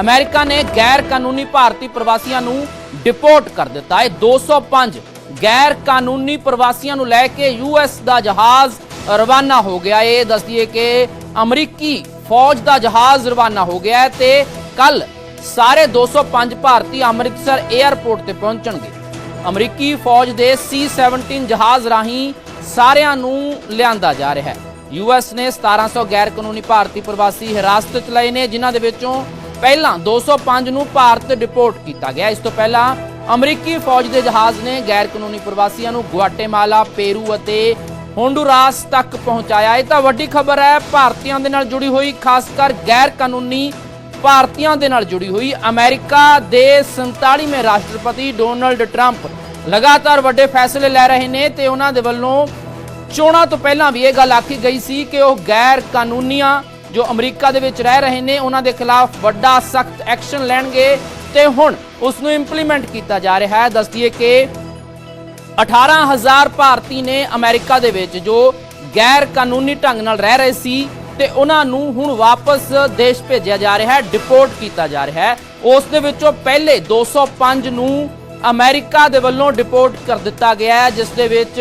America ਨੇ ਗੈਰ ਕਾਨੂੰਨੀ ਭਾਰਤੀ ਪ੍ਰਵਾਸੀਆਂ ਨੂੰ ਡਿਪੋਰਟ ਕਰ ਦਿੱਤਾ। ਹੈ 205 ਗੈਰ ਕਾਨੂੰਨੀ ਪ੍ਰਵਾਸੀਆਂ ਨੂੰ ਲੈ ਕੇ ਯੂਐਸ ਦਾ ਜਹਾਜ਼ ਰਵਾਨਾ ਹੋ ਗਿਆ। ਹੈ ਦੱਸ ਕਿ ਅਮਰੀਕੀ ਫੌਜ ਦਾ ਜਹਾਜ਼ ਰਵਾਨਾ ਹੋ ਗਿਆ ਹੈ ਤੇ ਕੱਲ ਸਾਰੇ 205 ਭਾਰਤੀ ਅੰਮ੍ਰਿਤਸਰ 에ਅਰਪੋਰਟ ਤੇ ਪਹੁੰਚਣਗੇ। ਅਮਰੀਕੀ ਫੌਜ ਦੇ C-17 ਜਹਾਜ਼ ਰਾਹੀਂ ਸਾਰਿਆਂ ਨੂੰ ਲਿਆਂਦਾ ਜਾ ਰਿਹਾ ਹੈ। ਯੂਐਸ ਨੇ 1700 ਗੈਰ ਕਾਨੂੰਨੀ ਭਾਰਤੀ ਪ੍ਰਵਾਸੀ ਹਿਰਾਸਤ 'ਚ ਲਏ ਨੇ, ਜਿਨ੍ਹਾਂ ਦੇ ਵਿੱਚੋਂ ਪਹਿਲਾਂ 205 ਨੂੰ ਭਾਰਤ ਡਿਪੋਰਟ ਕੀਤਾ ਗਿਆ। ਇਸ ਤੋਂ ਪਹਿਲਾਂ ਅਮਰੀਕੀ ਫੌਜ ਦੇ ਜਹਾਜ਼ ਨੇ ਗੈਰ ਕਾਨੂੰਨੀ ਪ੍ਰਵਾਸੀਆਂ ਨੂੰ ਗੁਆਟੇਮਾਲਾ, ਪੇਰੂ ਅਤੇ ਹੋਂਡੂਰਾਸ ਤੱਕ ਪਹੁੰਚਾਇਆ। ਇਹ ਤਾਂ ਵੱਡੀ ਖਬਰ ਹੈ, ਭਾਰਤੀਆਂ ਦੇ ਨਾਲ ਜੁੜੀ ਹੋਈ, ਖਾਸ ਕਰ ਗੈਰ ਕਾਨੂੰਨੀ ਭਾਰਤੀਆਂ ਦੇ ਨਾਲ ਜੁੜੀ ਹੋਈ ਅਮਰੀਕਾ ਦੇ 47ਵੇਂ ਰਾਸ਼ਟਰਪਤੀ ਡੋਨਲਡ ਟਰੰਪ ਲਗਾਤਾਰ ਵੱਡੇ ਫੈਸਲੇ ਲੈ ਰਹੇ ਨੇ ਤੇ ਉਹਨਾਂ ਦੇ ਵੱਲੋਂ ਚੋਣਾਂ ਤੋਂ ਪਹਿਲਾਂ ਵੀ ਇਹ ਗੱਲ ਆਖੀ ਗਈ ਸੀ ਕਿ ਉਹ ਗੈਰ ਕਾਨੂੰਨੀਆਂ ਜੋ ਅਮਰੀਕਾ ਦੇ ਵਿੱਚ ਰਹਿ ਰਹੇ ਨੇ, ਉਹਨਾਂ ਦੇ ਖਿਲਾਫ ਵੱਡਾ ਸਖਤ ਐਕਸ਼ਨ ਲੈਣਗੇ ਤੇ ਹੁਣ ਉਸ ਨੂੰ ਇੰਪਲੀਮੈਂਟ ਕੀਤਾ ਜਾ ਰਿਹਾ ਹੈ। ਦੱਸਦੀਏ ਕਿ 18000 ਭਾਰਤੀ ਨੇ ਅਮਰੀਕਾ ਦੇ ਵਿੱਚ ਜੋ ਗੈਰ ਕਾਨੂੰਨੀ ਢੰਗ ਨਾਲ ਰਹਿ ਰਹੇ ਸੀ ਤੇ ਉਹਨਾਂ ਨੂੰ ਹੁਣ ਵਾਪਸ ਦੇਸ਼ ਭੇਜਿਆ ਜਾ ਰਿਹਾ ਹੈ ਡਿਪੋਰਟ ਕੀਤਾ ਜਾ ਰਿਹਾ ਹੈ। ਉਸ ਦੇ ਵਿੱਚੋਂ ਪਹਿਲੇ 205 ਨੂੰ ਅਮਰੀਕਾ ਦੇ ਵੱਲੋਂ ਡਿਪੋਰਟ ਕਰ ਦਿੱਤਾ ਗਿਆ ਹੈ, ਜਿਸ ਦੇ ਵਿੱਚ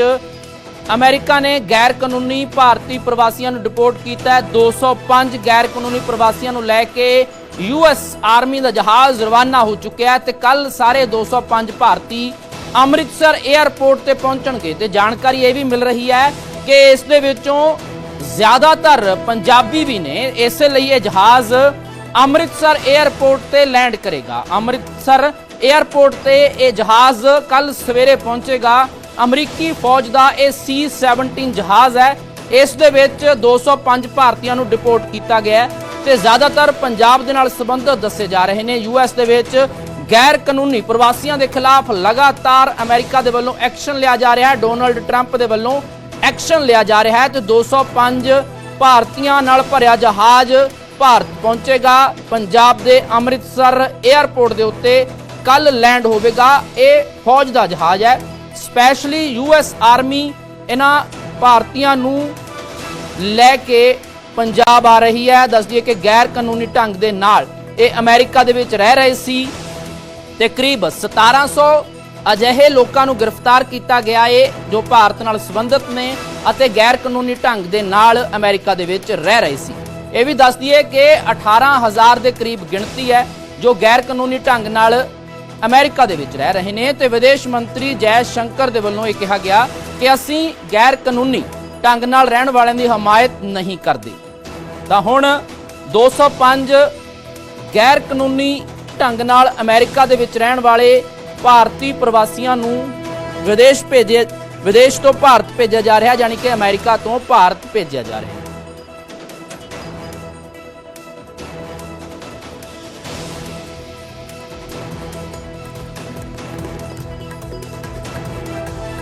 ਅਮਰੀਕਾ ਨੇ ਗੈਰ ਕਾਨੂੰਨੀ ਭਾਰਤੀ ਪ੍ਰਵਾਸੀਆਂ ਨੂੰ ਡਿਪੋਰਟ ਕੀਤਾ ਹੈ। 205 ਗੈਰ ਕਾਨੂੰਨੀ ਪ੍ਰਵਾਸੀਆਂ ਨੂੰ ਲੈ ਕੇ ਯੂਐਸ ਆਰਮੀ ਦਾ ਜਹਾਜ਼ ਰਵਾਨਾ ਹੋ ਚੁੱਕਿਆ ਹੈ ਤੇ ਕੱਲ ਸਾਰੇ 205 ਭਾਰਤੀ ਅੰਮ੍ਰਿਤਸਰ 에ਅਰਪੋਰਟ ਤੇ ਪਹੁੰਚਣਗੇ ਤੇ ਜਾਣਕਾਰੀ ਇਹ ਵੀ ਮਿਲ ਰਹੀ ਹੈ ਕਿ ਇਸ ਦੇ ਵਿੱਚੋਂ ਜ਼ਿਆਦਾਤਰ ਪੰਜਾਬੀ ਵੀ ਨੇ। ਇਸੇ ਲਈ ਇਹ ਜਹਾਜ਼ ਅੰਮ੍ਰਿਤਸਰ 에ਅਰਪੋਰਟ ਤੇ ਲੈਂਡ ਕਰੇਗਾ। ਅੰਮ੍ਰਿਤਸਰ 에ਅਰਪੋਰਟ ਤੇ ਇਹ ਜਹਾਜ਼ ਕੱਲ ਸਵੇਰੇ ਪਹੁੰਚੇਗਾ। ਅਮਰੀਕੀ ਫੌਜ ਦਾ ਇਹ C-17 ਜਹਾਜ਼ ਹੈ। ਇਸ ਦੇ ਵਿੱਚ 205 ਭਾਰਤੀਆਂ ਨੂੰ ਡਿਪੋਰਟ ਕੀਤਾ ਗਿਆ ਹੈ ਤੇ ਜ਼ਿਆਦਾਤਰ ਪੰਜਾਬ ਦੇ ਨਾਲ ਸੰਬੰਧਿਤ ਦੱਸੇ ਜਾ ਰਹੇ ਨੇ। ਯੂਐਸ ਦੇ ਵਿੱਚ ਗੈਰ ਕਾਨੂੰਨੀ ਪ੍ਰਵਾਸੀਆਂ ਦੇ ਖਿਲਾਫ ਲਗਾਤਾਰ ਅਮਰੀਕਾ ਦੇ ਵੱਲੋਂ ਐਕਸ਼ਨ ਲਿਆ ਜਾ ਰਿਹਾ ਹੈ। ਡੋਨਲਡ ਟਰੰਪ ਦੇ ਵੱਲੋਂ ਐਕਸ਼ਨ ਲਿਆ ਜਾ ਰਿਹਾ ਹੈ ਤੇ 205 ਭਾਰਤੀਆਂ ਨਾਲ ਭਰਿਆ ਜਹਾਜ਼ ਭਾਰਤ ਪਹੁੰਚੇਗਾ। ਪੰਜਾਬ ਦੇ ਅੰਮ੍ਰਿਤਸਰ 에ਅਰਪੋਰਟ ਦੇ ਉੱਤੇ ਕੱਲ ਲੈਂਡ ਹੋਵੇਗਾ। ਇਹ ਫੌਜ ਦਾ ਜਹਾਜ਼ ਹੈ। ਸਪੈਸ਼ਲੀ ਯੂਐਸ ਆਰਮੀ ਇਹਨਾਂ ਭਾਰਤੀਆਂ ਨੂੰ ਲੈ ਕੇ ਪੰਜਾਬ ਆ ਰਹੀ ਹੈ। ਦੱਸ ਦਈਏ ਕਿ ਗੈਰ ਕਾਨੂੰਨੀ ਢੰਗ ਦੇ ਨਾਲ ਇਹ ਅਮਰੀਕਾ ਦੇ ਵਿੱਚ ਰਹਿ ਰਹੇ ਸੀ ਤੇ ਕਰੀਬ 1700 ਅਜਿਹੇ ਲੋਕਾਂ ਨੂੰ ਗ੍ਰਿਫਤਾਰ ਕੀਤਾ ਗਿਆ ਏ ਜੋ ਭਾਰਤ ਨਾਲ ਸੰਬੰਧਿਤ ਨੇ ਅਤੇ ਗੈਰ ਕਾਨੂੰਨੀ ਢੰਗ ਦੇ ਨਾਲ ਅਮਰੀਕਾ ਦੇ ਵਿੱਚ ਰਹਿ ਰਹੇ ਸੀ। ਇਹ ਵੀ ਦੱਸ ਦਈਏ ਕਿ 18000 ਦੇ ਕਰੀਬ ਗਿਣਤੀ ਹੈ ਜੋ ਗੈਰ ਕਾਨੂੰਨੀ ਢੰਗ ਨਾਲ ਅਮਰੀਕਾ ਦੇ ਵਿੱਚ ਰਹਿ ਰਹੇ ਨੇ ਤੇ ਵਿਦੇਸ਼ ਮੰਤਰੀ ਜੈ ਸ਼ੰਕਰ ਦੇ ਵੱਲੋਂ ਇਹ ਕਿਹਾ ਗਿਆ ਕਿ ਅਸੀਂ ਗੈਰ ਕਾਨੂੰਨੀ ਢੰਗ ਨਾਲ ਰਹਿਣ ਵਾਲਿਆਂ ਦੀ ਹਮਾਇਤ ਨਹੀਂ ਕਰਦੇ। ਤਾਂ ਹੁਣ 205 ਗੈਰ ਕਾਨੂੰਨੀ ਢੰਗ ਨਾਲ ਅਮਰੀਕਾ ਦੇ ਵਿੱਚ ਰਹਿਣ ਵਾਲੇ ਭਾਰਤੀ ਪ੍ਰਵਾਸੀਆਂ ਨੂੰ ਵਿਦੇਸ਼ ਭੇਜੇ ਵਿਦੇਸ਼ ਤੋਂ ਭਾਰਤ ਭੇਜਿਆ ਜਾ ਰਿਹਾ, ਯਾਨੀ ਕਿ ਅਮਰੀਕਾ ਤੋਂ ਭਾਰਤ ਭੇਜਿਆ ਜਾ ਰਿਹਾ।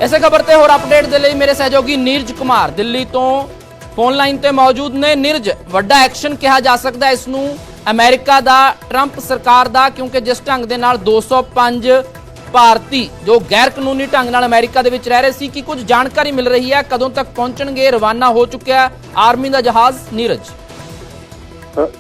ਇਸੇ ਖਬਰ ਤੇ ਹੋਰ ਅਪਡੇਟ ਦੇ ਲਈ ਮੇਰੇ ਸਹਿਯੋਗੀ ਨੀਰਜ ਕੁਮਾਰ ਦਿੱਲੀ ਤੋਂ ਫੋਨ ਲਾਈਨ ਤੇ ਮੌਜੂਦ ਨੇ ਨੀਰਜ ਵੱਡਾ ਐਕਸ਼ਨ ਕਿਹਾ ਜਾ ਸਕਦਾ ਹੈ ਇਸ ਨੂੰ ਅਮਰੀਕਾ ਦਾ ਟਰੰਪ ਸਰਕਾਰ ਦਾ ਕਿਉਂਕਿ ਜਿਸ ਢੰਗ ਦੇ ਨਾਲ 205 ਭਾਰਤੀ ਜੋ ਗੈਰ ਕਾਨੂੰਨੀ ਢੰਗ ਨਾਲ ਅਮਰੀਕਾ ਦੇ ਵਿੱਚ ਰਹਿ ਰਹੇ ਸੀ ਕਿ ਕੁਝ ਜਾਣਕਾਰੀ ਮਿਲ ਰਹੀ ਹੈ ਕਦੋਂ ਤੱਕ ਪਹੁੰਚਣਗੇ ਰਵਾਨਾ ਹੋ ਚੁੱਕਿਆ ਆਰਮੀ ਦਾ ਜਹਾਜ਼ ਨੀਰਜ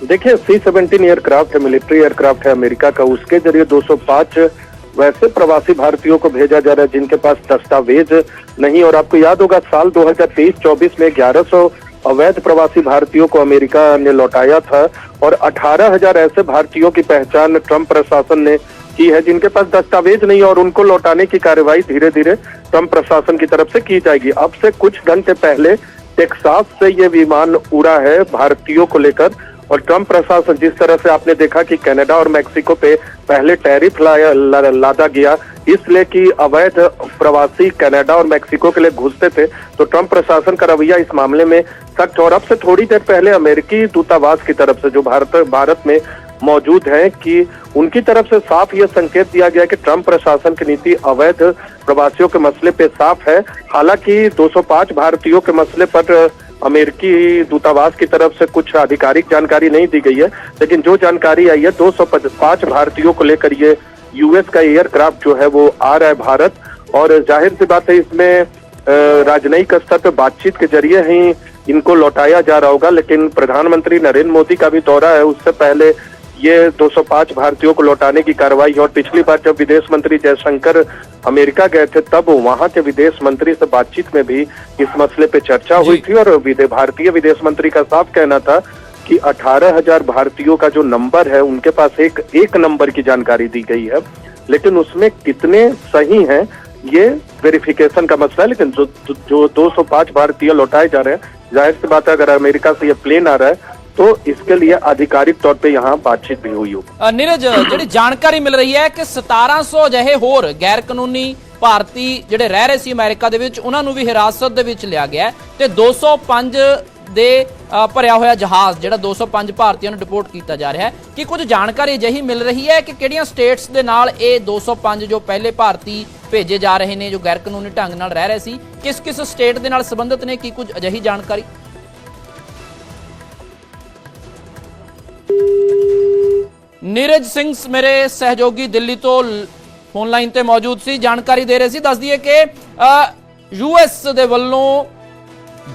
देखिए सी सेवेंटीन एयरक्राफ्ट है मिलिट्री एयरक्राफ्ट है अमेरिका का उसके जरिए 205 वैसे प्रवासी भारतीयों को भेजा जा रहा है जिनके पास दस्तावेज़ नहीं, और आपको याद होगा साल 2023-24 में 1100 अवैध प्रवासी भारतीयों को अमेरिका ने लौटाया था, और 18000 ऐसे भारतीयों की पहचान ट्रंप प्रशासन ने की है जिनके पास दस्तावेज़ नहीं, और उनको लौटाने की कार्यवाही धीरे धीरे ट्रंप प्रशासन की तरफ़ से की जाएगी। अब से कुछ घंटे पहले टेक्सास से ये विमान उड़ा है, भारतीयों को लेकर और ट्रंप प्रशासन, जिस तरह से आपने देखा कि कनाडा और मैक्सिको पे पहले टैरिफ लादा गया, इसलिए कि अवैध प्रवासी कनाडा और मैक्सिको के लिए घुसते थे तो ट्रंप प्रशासन का रवैया इस मामले में सख्त और अब से थोड़ी देर पहले अमेरिकी दूतावास की तरफ़ से, जो भारत भारत में मौजूद हैं, कि उनकी तरफ़ से साफ़ यह संकेत दिया गया कि ट्रंप प्रशासन की नीति अवैध प्रवासियों के मसले पे साफ़ है। हालाँकि 205 भारतीयों के मसले पर अमेरिकी दूतावास की तरफ़ से कुछ आधिकारिक जानकारी नहीं दी गई है, लेकिन जो जानकारी आई है, दो भारतीयों को लेकर ये यूएस का एयरक्राफ्ट जो है वो आ रहा है भारत। और ज़ाहिर सी बात है, इसमें राजनयिक स्तर पर बातचीत के ज़रिए ही इनको लौटाया जा रहा होगा, लेकिन प्रधानमंत्री नरेंद्र मोदी का भी दौरा है। उससे पहले ये 205 भारतीयों को लौटाने की कार्रवाई है और पिछली बार जब विदेश मंत्री जयशंकर अमेरिका गए थे तब वहाँ के विदेश मंत्री से बातचीत में भी इस मसले पे चर्चा हुई थी और विदे भारतीय विदेश मंत्री का साफ़ कहना था कि 18,000 भारतीयों का जो नंबर है उनके पास एक एक नंबर की जानकारी दी गई है लेकिन उसमें कितने सही हैं ये वेरिफिकेशन का मसला है लेकिन जो जो 205 भारतीय लौटाए जा रहे हैं ज़ाहिर सी बात है अगर अमेरिका से ये प्लेन आ रहा है तो इसके लिए आधिकारिक तौर पे यहाँ बातचीत भी हुई होगी ਅ, ਨੀਰਜ ਜਿਹੜੀ ਜਾਣਕਾਰੀ ਮਿਲ ਰਹੀ ਹੈ ਕਿ 1700 ਅਜਿਹੇ ਹੋਰ ਗੈਰ ਕਾਨੂੰਨੀ ਭਾਰਤੀ ਜਿਹੜੇ ਰਹਿ ਰਹੇ ਸੀ ਅਮਰੀਕਾ ਦੇ ਵਿੱਚ ਉਹਨਾਂ ਨੂੰ ਵੀ ਹਿਰਾਸਤ ਦੇ ਵਿੱਚ ਲਿਆ ਗਿਆ ਹੈ ਤੇ 205 ਦੇ ਅ, ਭਰਿਆ ਹੋਇਆ ਜਹਾਜ਼ ਜਿਹੜਾ 205 ਭਾਰਤੀਆਂ ਨੂੰ ਡਿਪੋਰਟ ਕੀਤਾ ਜਾ ਰਿਹਾ ਹੈ ਕਿ ਕੁਝ ਜਾਣਕਾਰੀ ਅਜਿਹੀ ਮਿਲ ਰਹੀ ਹੈ ਕਿ ਕਿਹੜੀਆਂ ਸਟੇਟਸ ਦੇ ਨਾਲ ਇਹ 205 ਜੋ ਪਹਿਲੇ ਭਾਰਤੀ ਭੇਜੇ ਜਾ ਰਹੇ ਨੇ ਜੋ ਗੈਰ ਕਾਨੂੰਨੀ ਢੰਗ ਨਾਲ ਰਹਿ ਰਹੇ ਸੀ ਕਿਸ ਕਿਸ ਸਟੇਟ ਦੇ ਨਾਲ ਸੰਬੰਧਿਤ ਨੇ ਕੀ ਕੁਝ ਅਜਿਹੀ ਜਾਣਕਾਰੀ ਨੀਰਜ ਸਿੰਘ ਮੇਰੇ ਸਹਿਯੋਗੀ ਦਿੱਲੀ ਤੋਂ ਫੋਨ ਲਾਈਨ ਤੇ ਮੌਜੂਦ ਸੀ, ਜਾਣਕਾਰੀ ਦੇ ਰਹੇ ਸੀ। ਦੱਸ ਦਈਏ ਕਿ ਯੂਐਸ ਦੇ ਵੱਲੋਂ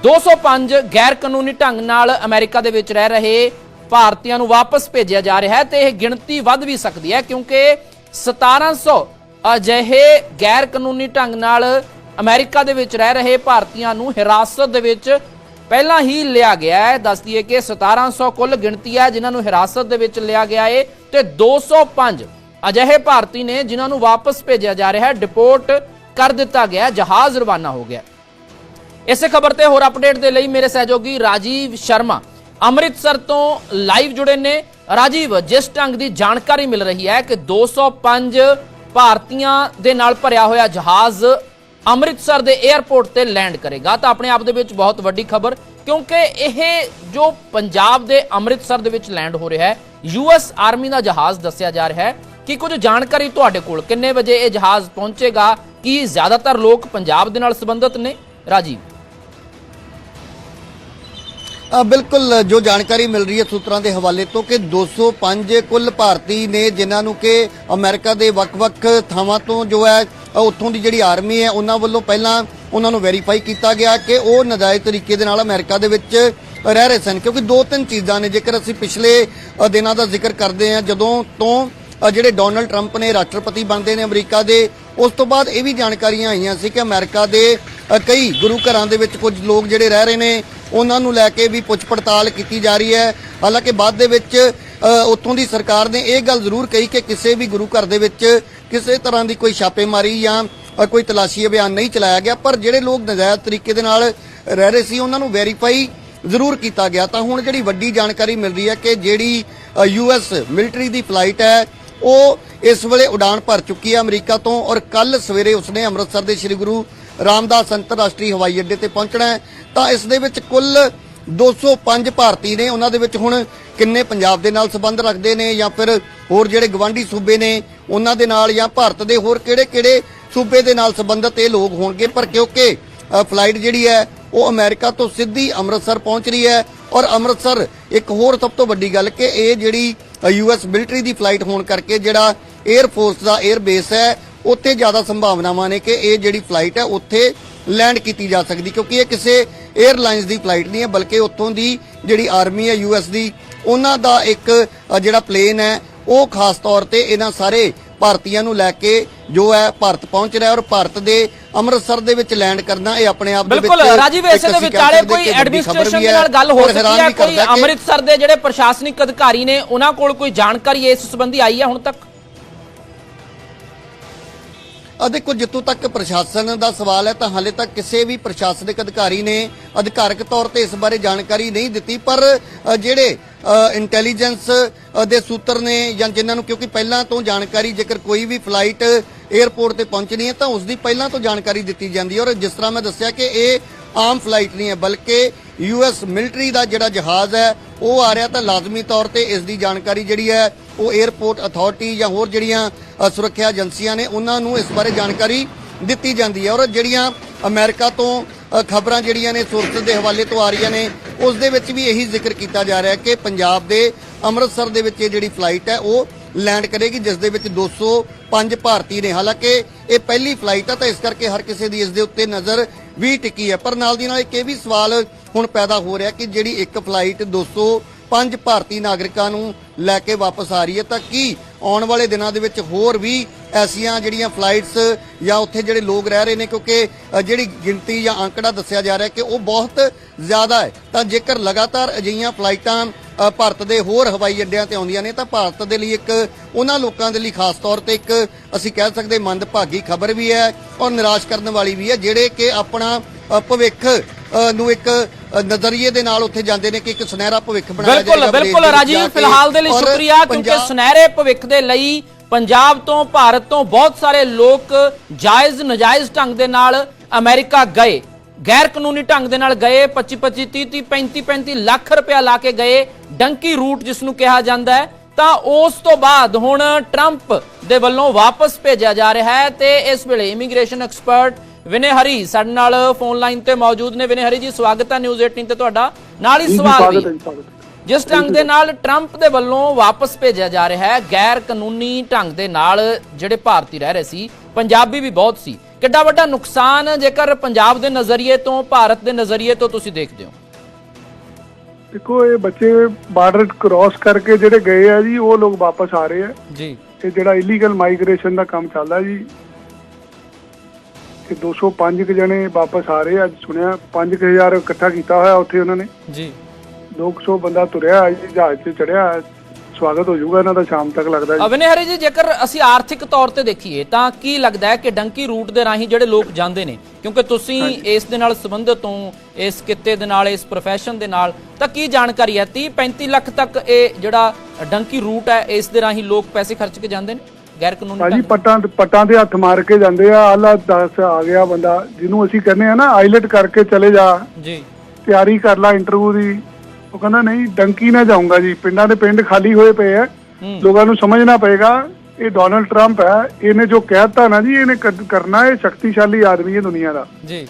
205 ਗੈਰ ਕਾਨੂੰਨੀ ਢੰਗ ਨਾਲ ਅਮਰੀਕਾ ਦੇ ਵਿੱਚ ਰਹਿ ਰਹੇ ਭਾਰਤੀਆਂ ਨੂੰ ਵਾਪਸ ਭੇਜਿਆ ਜਾ ਰਿਹਾ ਹੈ ਤੇ ਇਹ ਗਿਣਤੀ ਵੱਧ ਵੀ ਸਕਦੀ ਹੈ ਕਿਉਂਕਿ 1700 ਅਜਿਹੇ ਗੈਰ ਕਾਨੂੰਨੀ ਢੰਗ ਨਾਲ ਅਮਰੀਕਾ ਦੇ ਵਿੱਚ ਰਹਿ ਰਹੇ ਭਾਰਤੀਆਂ ਨੂੰ ਹਿਰਾਸਤ ਦੇ ਵਿੱਚ ਪਹਿਲਾਂ ਹੀ ਲਿਆ ਗਿਆ ਹੈ। ਦੱਸ ਦਈਏ ਕਿ 1700 ਕੁੱਲ ਗਿਣਤੀ ਹੈ, ਜਿਨ੍ਹਾਂ ਨੂੰ ਹਿਰਾਸਤ ਦੇ ਵਿੱਚ ਲਿਆ ਗਿਆ ਏ ਤੇ 205 ਅਜਿਹੇ ਭਾਰਤੀ ਨੇ ਜਿਨ੍ਹਾਂ ਨੂੰ ਵਾਪਸ ਭੇਜਿਆ ਜਾ ਰਿਹਾ ਹੈ। ਡਿਪੋਰਟ ਕਰ ਦਿੱਤਾ ਗਿਆ ਜਹਾਜ਼ ਰਵਾਨਾ ਹੋ ਗਿਆ। ਇਸੇ ਖਬਰ ਤੇ ਹੋਰ ਅਪਡੇਟ ਦੇ ਲਈ ਮੇਰੇ ਸਹਿਯੋਗੀ ਰਾਜੀਵ ਸ਼ਰਮਾ ਅੰਮ੍ਰਿਤਸਰ ਤੋਂ ਲਾਈਵ ਜੁੜੇ ਨੇ। ਰਾਜੀਵ, ਜਿਸ ਢੰਗ ਦੀ ਜਾਣਕਾਰੀ ਮਿਲ ਰਹੀ ਹੈ ਕਿ 205 ਭਾਰਤੀਆਂ ਦੇ ਨਾਲ ਭਰਿਆ ਹੋਇਆ ਜਹਾਜ਼ ਅੰਮ੍ਰਿਤਸਰ ਦੇ 에ਅਰਪੋਰਟ ਤੇ ਲੈਂਡ ਕਰੇਗਾ। ਤਾਂ ਆਪਣੇ ਆਪ ਦੇ ਵਿੱਚ ਬਹੁਤ ਵੱਡੀ ਖਬਰ, ਕਿਉਂਕਿ ਇਹ ਜੋ ਪੰਜਾਬ ਦੇ ਅੰਮ੍ਰਿਤਸਰ ਦੇ ਵਿੱਚ ਲੈਂਡ ਹੋ ਰਿਹਾ ਹੈ ਯੂਐਸ ਆਰਮੀ ਦਾ ਜਹਾਜ਼ ਦੱਸਿਆ ਜਾ ਰਿਹਾ ਹੈ ਕਿ ਕੁਝ ਜਾਣਕਾਰੀ ਤੁਹਾਡੇ ਕੋਲ। ਕਿੰਨੇ ਵਜੇ ਇਹ ਜਹਾਜ਼ ਪਹੁੰਚੇਗਾ? ਕੀ ਜ਼ਿਆਦਾਤਰ ਲੋਕ ਪੰਜਾਬ ਦੇ ਨਾਲ ਸੰਬੰਧਿਤ ਨੇ? ਰਾਜੀਵ। ਬਿਲਕੁਲ, ਜੋ ਜਾਣਕਾਰੀ ਮਿਲ ਰਹੀ ਹੈ ਸੂਤਰਾਂ ਦੇ ਹਵਾਲੇ ਤੋਂ ਕਿ 205 ਕੁੱਲ ਭਾਰਤੀ ਨੇ, ਜਿਨ੍ਹਾਂ ਨੂੰ ਕਿ ਅਮਰੀਕਾ ਦੇ ਵੱਖ-ਵੱਖ ਥਾਵਾਂ ਤੋਂ ਜੋ ਹੈ ਉੱਥੋਂ ਦੀ ਜਿਹੜੀ ਆਰਮੀ ਹੈ, ਉਹਨਾਂ ਵੱਲੋਂ ਪਹਿਲਾਂ ਉਹਨਾਂ ਨੂੰ ਵੈਰੀਫਾਈ ਕੀਤਾ ਗਿਆ ਕਿ ਉਹ ਨਜਾਇਜ਼ ਤਰੀਕੇ ਦੇ ਨਾਲ ਅਮਰੀਕਾ ਦੇ ਵਿੱਚ ਰਹਿ ਰਹੇ ਸਨ। ਕਿਉਂਕਿ ਦੋ ਤਿੰਨ ਚੀਜ਼ਾਂ ਨੇ, ਜੇਕਰ ਅਸੀਂ ਪਿਛਲੇ ਦਿਨਾਂ ਦਾ ਜ਼ਿਕਰ ਕਰਦੇ ਹਾਂ, ਜਦੋਂ ਤੋਂ ਜਿਹੜੇ ਡੋਨਲਡ ਟਰੰਪ ਨੇ ਰਾਸ਼ਟਰਪਤੀ ਬਣਦੇ ਨੇ ਅਮਰੀਕਾ ਦੇ, ਉਸ ਤੋਂ ਬਾਅਦ ਇਹ ਵੀ ਜਾਣਕਾਰੀਆਂ ਆਈਆਂ ਸੀ ਕਿ ਅਮਰੀਕਾ ਦੇ ਕਈ ਗੁਰੂ ਘਰਾਂ ਦੇ ਵਿੱਚ ਕੁਝ ਲੋਕ ਜਿਹੜੇ ਰਹਿ ਰਹੇ ਨੇ, ਉਹਨਾਂ ਨੂੰ ਲੈ ਕੇ ਵੀ ਪੁੱਛ ਪੜਤਾਲ ਕੀਤੀ ਜਾ ਰਹੀ ਹੈ। ਹਾਲਾਂਕਿ ਬਾਅਦ ਦੇ ਵਿੱਚ ਉੱਥੋਂ ਦੀ ਸਰਕਾਰ ਨੇ ਇਹ ਗੱਲ ਜ਼ਰੂਰ ਕਹੀ ਕਿ ਕਿਸੇ ਵੀ ਗੁਰੂ ਘਰ ਦੇ ਵਿੱਚ ਕਿਸੇ ਤਰ੍ਹਾਂ ਦੀ ਕੋਈ ਛਾਪੇਮਾਰੀ ਜਾਂ ਕੋਈ ਤਲਾਸ਼ੀ ਅਭਿਆਨ ਨਹੀਂ ਚਲਾਇਆ ਗਿਆ, ਪਰ ਜਿਹੜੇ ਲੋਕ ਨਜਾਇਜ਼ ਤਰੀਕੇ ਦੇ ਨਾਲ ਰਹਿ ਰਹੇ ਸੀ, ਉਹਨਾਂ ਨੂੰ ਵੈਰੀਫਾਈ ਜ਼ਰੂਰ ਕੀਤਾ ਗਿਆ। ਤਾਂ ਹੁਣ ਜਿਹੜੀ ਵੱਡੀ ਜਾਣਕਾਰੀ ਮਿਲ ਰਹੀ ਹੈ ਕਿ ਜਿਹੜੀ ਯੂਐਸ ਮਿਲਟਰੀ ਦੀ ਫਲਾਈਟ ਹੈ, ਉਹ ਇਸ ਵੇਲੇ ਉਡਾਨ ਭਰ ਚੁੱਕੀ ਹੈ ਅਮਰੀਕਾ ਤੋਂ ਔਰ ਕੱਲ ਸਵੇਰੇ ਉਸਨੇ ਅੰਮ੍ਰਿਤਸਰ ਦੇ ਸ੍ਰੀ ਗੁਰੂ ਰਾਮਦਾਸ ਅੰਤਰਰਾਸ਼ਟਰੀ ਹਵਾਈ ਅੱਡੇ ਤੇ ਪਹੁੰਚਣਾ ਹੈ। ਤਾਂ ਇਸ ਦੇ ਵਿੱਚ ਕੁੱਲ 205 ਭਾਰਤੀ ਨੇ, ਉਹਨਾਂ ਦੇ ਵਿੱਚ ਹੁਣ ਕਿੰਨੇ ਪੰਜਾਬ ਦੇ ਨਾਲ ਸੰਬੰਧ ਰੱਖਦੇ ਨੇ ਜਾਂ ਫਿਰ ਹੋਰ ਜਿਹੜੇ ਗਵਾਂਢੀ ਸੂਬੇ ਨੇ ਉਹਨਾਂ ਦੇ ਨਾਲ ਜਾਂ ਭਾਰਤ ਦੇ ਹੋਰ ਕਿਹੜੇ-ਕਿਹੜੇ ਸੂਬੇ ਦੇ ਨਾਲ ਸੰਬੰਧਿਤ ਇਹ ਲੋਕ ਹੋਣਗੇ? ਪਰ ਕਿਉਂਕਿ ਫਲਾਈਟ ਜਿਹੜੀ ਹੈ, ਉਹ ਅਮਰੀਕਾ ਤੋਂ ਸਿੱਧੀ ਅੰਮ੍ਰਿਤਸਰ ਪਹੁੰਚ ਰਹੀ ਹੈ ਔਰ ਅੰਮ੍ਰਿਤਸਰ ਇੱਕ ਹੋਰ ਸਭ ਤੋਂ ਵੱਡੀ ਗੱਲ ਕਿ ਇਹ ਜਿਹੜੀ ਯੂਐਸ ਮਿਲਟਰੀ ਦੀ ਫਲਾਈਟ ਹੋਣ ਕਰਕੇ ਜਿਹੜਾ 에ਅਰ ਫੋਰਸ ਦਾ 에ਅਰ ਬੇਸ ਹੈ, ਉੱਥੇ ਜ਼ਿਆਦਾ ਸੰਭਾਵਨਾਵਾਂ ਨੇ ਕਿ ਇਹ ਜਿਹੜੀ ਫਲਾਈਟ ਹੈ, ਉੱਥੇ ਲੈਂਡ ਕੀਤੀ ਜਾ ਸਕਦੀ। ਕਿਉਂਕਿ ਇਹ ਕਿਸੇ 에ਅਰਲਾਈਨਸ ਦੀ ਫਲਾਈਟ ਨਹੀਂ ਹੈ, ਬਲਕਿ ਉੱਥੋਂ ਦੀ ਜਿਹੜੀ ਆਰਮੀ ਹੈ ਯੂਐਸ ਦੀ, ਉਹਨਾਂ ਦਾ ਇੱਕ ਜਿਹੜਾ ਪਲੇਨ ਹੈ ਉਹ ਖਾਸ ਤੌਰ ਤੇ ਇਹਨਾਂ ਸਾਰੇ ਭਾਰਤੀਆਂ ਨੂੰ ਲੈ ਕੇ ਜੋ ਹੈ ਭਾਰਤ ਪਹੁੰਚ ਰਿਹਾ ਔਰ ਭਾਰਤ ਦੇ ਅੰਮ੍ਰਿਤਸਰ ਦੇ ਵਿੱਚ ਲੈਂਡ ਕਰਨਾ ਇਹ ਆਪਣੇ ਆਪ ਦੇ ਵਿੱਚ ਬਿਲਕੁਲ ਰਾਜੀਵ ਇਸੇ ਦੇ ਵਿਚਾਲੇ ਕੋਈ ਐਡਮਿਨਿਸਟ੍ਰੇਸ਼ਨ ਦੇ ਨਾਲ ਗੱਲ ਹੋ ਸਕਦੀ ਹੈ ਕੋਈ ਅੰਮ੍ਰਿਤਸਰ ਦੇ ਜਿਹੜੇ ਪ੍ਰਸ਼ਾਸਨਿਕ ਅਧਿਕਾਰੀ ਨੇ ਉਹਨਾਂ ਕੋਲ ਕੋਈ ਜਾਣਕਾਰੀ ਇਸ ਸੰਬੰਧੀ ਆਈ ਹੈ ਹੁਣ ਤੱਕ? ਦੇਖੋ, ਜਿੱਥੋਂ ਤੱਕ ਪ੍ਰਸ਼ਾਸਨ ਦਾ ਸਵਾਲ ਹੈ, ਤਾਂ ਹਾਲੇ ਤੱਕ ਕਿਸੇ ਵੀ ਪ੍ਰਸ਼ਾਸਨਿਕ ਅਧਿਕਾਰੀ ਨੇ ਅਧਿਕਾਰਕ ਤੌਰ ਤੇ ਇਸ ਬਾਰੇ ਜਾਣਕਾਰੀ ਨਹੀਂ ਦਿੱਤੀ, ਪਰ ਜਿਹੜੇ ਇੰਟੈਲੀਜੈਂਸ ਦੇ ਸੂਤਰ ਨੇ ਜਾਂ ਜਿਨ੍ਹਾਂ ਨੂੰ ਕਿਉਂਕਿ ਪਹਿਲਾਂ ਤੋਂ ਜਾਣਕਾਰੀ ਜੇਕਰ ਕੋਈ ਵੀ ਫਲਾਈਟ 에ਅਰਪੋਰਟ ਤੇ ਪਹੁੰਚਣੀ ਹੈ, ਤਾਂ ਉਸ ਦੀ ਪਹਿਲਾਂ ਤੋਂ ਜਾਣਕਾਰੀ ਦਿੱਤੀ ਜਾਂਦੀ ਹੈ। ਔਰ ਜਿਸ ਤਰ੍ਹਾਂ ਮੈਂ ਦੱਸਿਆ ਕਿ ਇਹ ਆਮ ਫਲਾਈਟ ਨਹੀਂ ਹੈ, ਬਲਕਿ ਯੂਐਸ ਮਿਲਟਰੀ ਦਾ ਜਿਹੜਾ ਜਹਾਜ਼ ਹੈ, ਉਹ ਆ ਰਿਹਾ ਤਾਂ ਲਾਜ਼ਮੀ ਤੌਰ ਤੇ ਇਸ ਦੀ ਜਾਣਕਾਰੀ ਜਿਹੜੀ ਹੈ, ਉਹ 에ਅਰਪੋਰਟ ਅਥਾਰਟੀ ਜਾਂ ਹੋਰ ਜਿਹੜੀਆਂ ਸੁਰੱਖਿਆ ਏਜੰਸੀਆਂ ਨੇ ਉਹਨਾਂ ਨੂੰ ਇਸ ਬਾਰੇ ਜਾਣਕਾਰੀ ਦਿੱਤੀ ਜਾਂਦੀ ਹੈ। ਔਰ ਜਿਹੜੀਆਂ ਅਮਰੀਕਾ ਤੋਂ ਖਬਰਾਂ ਜਿਹੜੀਆਂ ਨੇ ਸੋਰਸਸ ਦੇ ਹਵਾਲੇ ਤੋਂ ਆ ਰਹੀਆਂ ਨੇ, ਉਸ ਦੇ ਵਿੱਚ ਵੀ ਇਹੀ ਜ਼ਿਕਰ ਕੀਤਾ ਜਾ ਰਿਹਾ ਹੈ ਕਿ ਪੰਜਾਬ ਦੇ ਅੰਮ੍ਰਿਤਸਰ ਦੇ ਵਿੱਚ ਇਹ ਜਿਹੜੀ ਫਲਾਈਟ ਹੈ, ਉਹ ਲੈਂਡ ਕਰੇਗੀ, ਜਿਸ ਦੇ ਵਿੱਚ 205 ਭਾਰਤੀ ਨੇ। ਹਾਲਾਂਕਿ ਇਹ ਪਹਿਲੀ ਫਲਾਈਟ ਹੈ ਤਾਂ ਇਸ ਕਰਕੇ ਹਰ ਕਿਸੇ ਦੀ ਇਸ ਦੇ ਉੱਤੇ ਨਜ਼ਰ ਵੀ ਟਿਕੀ ਹੈ। ਪਰ ਨਾਲ ਦੀ ਨਾਲ ਇੱਕ ਇਹ ਵੀ ਸਵਾਲ ਹੁਣ ਪੈਦਾ ਹੋ ਰਿਹਾ ਕਿ ਜਿਹੜੀ ਇੱਕ ਫਲਾਈਟ ਪੰਜ ਭਾਰਤੀ ਨਾਗਰਿਕਾਂ ਨੂੰ ਲੈ ਕੇ ਵਾਪਸ ਆ ਰਹੀ ਹੈ। ਤਾਂ ਕੀ ਆਉਣ ਵਾਲੇ ਦਿਨਾਂ ਦੇ ਵਿੱਚ ਹੋਰ ਵੀ ਐਸੀਆਂ ਜਿਹੜੀਆਂ ਫਲਾਈਟਸ ਜਾਂ ਉੱਥੇ ਜਿਹੜੇ ਲੋਕ ਰਹਿ ਰਹੇ ਨੇ, ਕਿਉਂਕਿ ਜਿਹੜੀ ਗਿਣਤੀ ਜਾਂ ਅੰਕੜਾ ਦੱਸਿਆ ਜਾ ਰਿਹਾ ਕਿ ਉਹ ਬਹੁਤ ਜ਼ਿਆਦਾ ਹੈ। ਤਾਂ ਜੇਕਰ ਲਗਾਤਾਰ ਅਜਿਹੀਆਂ ਫਲਾਈਟਾਂ ਭਾਰਤ ਦੇ ਹੋਰ ਹਵਾਈ ਅੱਡਿਆਂ ਤੇ ਆਉਂਦੀਆਂ ਨੇ, ਤਾਂ ਭਾਰਤ ਦੇ ਲਈ ਇੱਕ, ਉਹਨਾਂ ਲੋਕਾਂ ਦੇ ਲਈ ਖਾਸ ਤੌਰ ਤੇ ਇੱਕ, ਅਸੀਂ ਕਹਿ ਸਕਦੇ ਮੰਦਭਾਗੀ ਖਬਰ ਵੀ ਹੈ ਔਰ ਨਿਰਾਸ਼ ਕਰਨ ਵਾਲੀ ਵੀ ਹੈ, ਜਿਹੜੇ ਕਿ ਆਪਣਾ ਭਵਿੱਖ ਨੂੰ ਇੱਕ ਨਜ਼ਰੀਏ ਦੇ ਨਾਲ ਉੱਥੇ ਜਾਂਦੇ ਨੇ ਕਿ ਇੱਕ ਸੁਨਹਿਰਾ ਭਵਿੱਖ ਬਣਾਇਆ ਬਿਲਕੁਲ ਜਾਏਗਾ ਬਿਲਕੁਲ ਵਿੱਚ ਰਾਜੀਵ। ਫਿਲਹਾਲ ਦੇ ਲਈ ਸ਼ੁਕਰੀਆ ਕਿਉਂਕਿ ਸੁਨਹਿਰੇ ਭਵਿੱਖ ਦੇ ਲਈ ਪੰਜਾਬ ਤੋਂ ਭਾਰਤ ਤੋਂ ਬਹੁਤ ਸਾਰੇ ਲੋਕ ਜਾਇਜ਼ ਨਜਾਇਜ਼ ਢੰਗ ਦੇ ਨਾਲ ਅਮਰੀਕਾ ਗਏ ਗੈਰ ਕਾਨੂੰਨੀ ਢੰਗ ਦੇ ਨਾਲ ਗਏ 25 25 30 30 35 35 ਲੱਖ ਰੁਪਇਆ ਲਾ ਕੇ ਗਏ ਡੰਕੀ ਰੂਟ ਜਿਸ ਨੂੰ ਕਿਹਾ ਜਾਂਦਾ ਹੈ ਤਾਂ ਉਸ ਤੋਂ ਬਾਅਦ ਹੁਣ ਟਰੰਪ ਦੇ ਵੱਲੋਂ ਵਾਪਸ ਭੇਜਿਆ ਜਾ ਰਿਹਾ ਹੈ ਤੇ ਇਸ ਵੇਲੇ ਇਮੀਗ੍ਰੇਸ਼ਨ ਐਕਸਪਰਟ ਵਿਨੇ ਹਰੀ ਸਾਡੇ ਨਾਲ ਫੋਨ ਲਾਈਨ ਤੇ ਮੌਜੂਦ ਨੇ। ਵਿਨੇ ਹਰੀ ਜੀ ਸਵਾਗਤ ਹੈ ਨਿਊਜ਼ 18 ਤੇ ਤੁਹਾਡਾ। ਨਾਲ ਹੀ ਸਵਾਲ ਵੀ। ਜਿਸ ਢੰਗ ਦੇ ਨਾਲ ਟਰੰਪ ਦੇ ਵੱਲੋਂ ਵਾਪਸ ਭੇਜਿਆ ਜਾ ਰਿਹਾ ਹੈ ਗੈਰ ਕਾਨੂੰਨੀ ਢੰਗ ਦੇ ਨਾਲ ਜਿਹੜੇ ਭਾਰਤੀ ਰਹਿ ਰਹੇ ਸੀ ਪੰਜਾਬੀ ਵੀ ਬਹੁਤ ਸੀ। ਕਿੱਡਾ ਵੱਡਾ ਨੁਕਸਾਨ ਜੇਕਰ ਪੰਜਾਬ ਦੇ ਨਜ਼ਰੀਏ ਤੋਂ ਭਾਰਤ ਦੇ ਨਜ਼ਰੀਏ ਤੋਂ ਤੁਸੀਂ ਦੇਖਦੇ ਹੋ? ਦੇਖੋ ਇਹ ਬੱਚੇ ਬਾਰਡਰ ਕ੍ਰਾਸ ਕਰਕੇ ਜਿਹੜੇ ਗਏ ਆ ਜੀ ਉਹ ਲੋਕ ਵਾਪਸ ਆ ਰਹੇ ਆ। ਜੀ। ਇਹ ਜਿਹੜਾ ਇਲੀਗਲ ਮਾਈਗ੍ਰੇਸ਼ਨ ਦਾ ਕੰਮ ਚੱਲਦਾ ਜੀ ਇਹ 205 ਕੁ ਜਣੇ ਵਾਪਸ ਆ ਰਹੇ ਅੱਜ ਸੁਣਿਆ 5000 ਇਕੱਠਾ ਕੀਤਾ ਹੋਇਆ ਉੱਥੇ ਉਹਨਾਂ ਨੇ। ਜੀ। 200 ਬੰਦਾ ਤੁਰਿਆ ਜੀ ਜਹਾਜ਼ 'ਚ ਚੜਿਆ ਸਵਾਗਤ ਹੋ ਜਾਊਗਾ ਇਹਨਾਂ ਦਾ ਸ਼ਾਮ ਤੱਕ ਲੱਗਦਾ ਜੀ। ਅਵਿਨੇ ਹਰੀ ਜੀ ਜੇਕਰ ਅਸੀਂ ਆਰਥਿਕ ਤੌਰ ਤੇ ਦੇਖੀਏ ਤਾਂ ਕੀ ਲੱਗਦਾ ਹੈ ਕਿ ਡੰਕੀ ਰੂਟ ਦੇ ਰਾਹੀਂ ਜਿਹੜੇ ਲੋਕ ਜਾਂਦੇ ਨੇ ਕਿਉਂਕਿ ਤੁਸੀਂ ਇਸ ਦੇ ਨਾਲ ਸੰਬੰਧਿਤ ਹੋ ਇਸ ਕਿੱਤੇ ਦੇ ਨਾਲ ਇਸ profession ਦੇ ਨਾਲ ਤਾਂ ਕੀ ਜਾਣਕਾਰੀ ਹੈ? 30 35 ਲੱਖ ਤੱਕ ਇਹ ਜਿਹੜਾ ਡੰਕੀ ਰੂਟ ਹੈ ਇਸ ਦੇ ਰਾਹੀਂ ਲੋਕ ਪੈਸੇ ਖਰਚ ਕੇ ਜਾਂਦੇ ਨੇ? ਗੈਰ ਕਾਨੂੰਨੀ ਭਾਜੀ ਪੱਟਾਂ ਪੱਟਾਂ ਦੇ ਹੱਥ ਮਾਰ ਕੇ ਜਾਂਦੇ ਆ ਆਲਾ 10 ਆ ਗਿਆ ਬੰਦਾ ਜਿਹਨੂੰ ਅਸੀਂ ਕਹਿੰਦੇ ਆ ਨਾ ਆਈਲਟ ਕਰਕੇ ਚਲੇ ਜਾ। ਜੀ। ਤਿਆਰੀ ਕਰ ਲਾ ਇੰਟਰਵਿਊ ਦੀ। ਉਹ ਕਹਿੰਦਾ ਨਹੀਂ ਡੰਕੀ ਨਾ ਜਾਊਂਗਾ ਜੀ ਪਿੰਡਾਂ ਦੇ ਪਿੰਡ ਖਾਲੀ ਹੋਏ ਪਏ ਆ। ਲੋਕਾਂ ਨੂੰ ਸਮਝਣਾ ਪਏਗਾ ਇਹ ਡੋਨਲਡ ਟਰੰਪ ਹੈ ਇਹਨੇ ਜੋ ਕਹਿਤਾ ਨਾ ਜੀ ਇਹਨੇ ਕਰ- ਕਰਨਾ ਇਹ ਸ਼ਕਤੀਸ਼ਾਲੀ ਆਦਮੀ ਹੈ ਦੁਨੀਆ ਦਾ। ਜੀ।